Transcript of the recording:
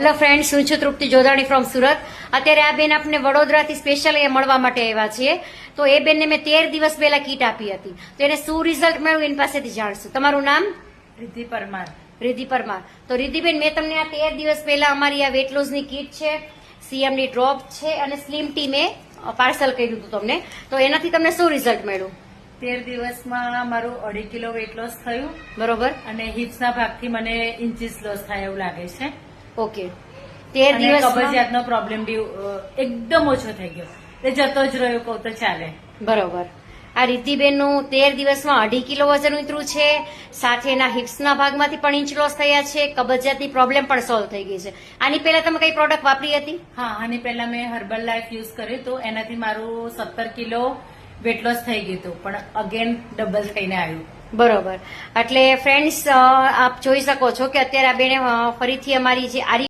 Hello friends હું છું તૃપ્તિ Jodhani from Surat. અત્યારે આ બેન આપને વડોદરાથી સ્પેશિયલ અહીંયા મળવા માટે આવ્યા છીએ. તો એ બેનને મેં તેર દિવસ પહેલા કીટ આપી હતી. તો એને શું રિઝલ્ટ મળ્યું એની પાસેથી જાણશું. તમારું નામ? રિદ્ધિ પરમાર. રિધિ પરમાર. તો રિધિબેન મેં તમને આ તેર દિવસ પહેલા અમારી આ વેટ લોસની કીટ છે સીએમની ડ્રોપ છે અને સ્લીમ ટી મેં પાર્સલ કર્યું હતું તમને. તો એનાથી તમને શું રિઝલ્ટ મળ્યું? તેર દિવસમાં મારું અઢી કિલો વેટ લોસ થયું. બરોબર. અને હિપ્સના ભાગથી મને ઇન્ચીસ લોસ થાય એવું લાગે છે. ઓકે. તેર દિવસ કબજિયાતનો પ્રોબ્લેમ બી એકદમ ઓછો થઈ ગયો. એ જતો જ રહ્યો કહું તો ચાલે. બરોબર. આ રીતિબેનનું તેર દિવસમાં અઢી કિલો વજન ઉતર્યું છે. સાથે એના હિપ્સના ભાગમાંથી પણ ઇંચ લોસ થયા છે. કબજિયાતની પ્રોબ્લેમ પણ સોલ્વ થઈ ગઈ છે. આની પહેલા તમે કઈ પ્રોડક્ટ વાપરી હતી? હા આની પહેલા મેં હર્બલ લાઈફ યુઝ કર્યું તો એનાથી મારું સત્તર કિલો વેટ લોસ થઈ ગયું હતું, પણ અગેન ડબલ થઈને આવ્યું. બરોબર. એટલે ફ્રેન્ડ્સ આપ જોઈ શકો છો કે અત્યારે આ બેને ફરીથી અમારી જે આરી